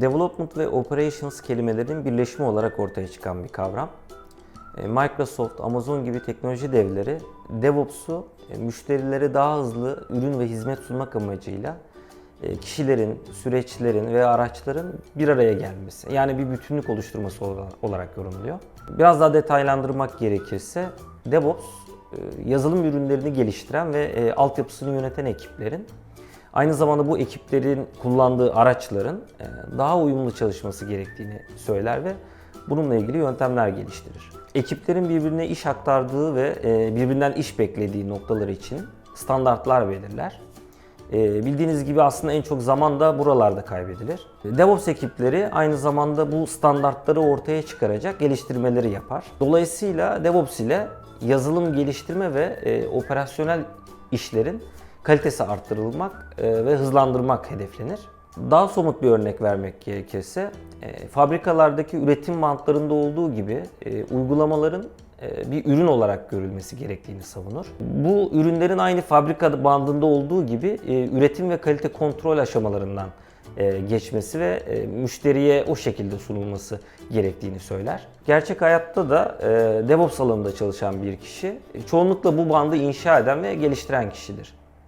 Development ve Operations kelimelerinin birleşimi olarak ortaya çıkan bir kavram. E, Microsoft, Amazon gibi teknoloji devleri DevOps'u e, müşterilere daha hızlı ürün ve hizmet sunmak amacıyla e, kişilerin, süreçlerin ve araçların bir araya gelmesi. Yani bir bütünlük oluşturması ola- olarak yorumluyor. Biraz daha detaylandırmak gerekirse DevOps yazılım ürünlerini geliştiren ve altyapısını yöneten ekiplerin Aynı zamanda bu ekiplerin kullandığı araçların e, daha uyumlu çalışması gerektiğini söyler ve bununla ilgili yöntemler geliştirir. Ekiplerin birbirine iş aktardığı ve e, birbirinden iş beklediği noktalar için standartlar belirler. E, Bildiğiniz gibi aslında en çok zaman da buralarda kaybedilir. DevOps ekipleri aynı zamanda bu standartları ortaya çıkaracak geliştirmeleri yapar. Dolayısıyla DevOps ile yazılım geliştirme ve operasyonel işlerin kalitesi arttırılmak e, ve hızlandırmak hedeflenir. Daha somut bir örnek vermek gerekirse, e, fabrikalardaki üretim bantlarında olduğu gibi e, uygulamaların bir ürün olarak görülmesi gerektiğini savunur. Bu ürünlerin aynı fabrika bandında olduğu gibi üretim ve kalite kontrol aşamalarından geçmesi ve müşteriye o şekilde sunulması gerektiğini söyler. Gerçek hayatta da DevOps alanında çalışan bir kişi çoğunlukla bu bandı inşa eden ve geliştiren kişidir.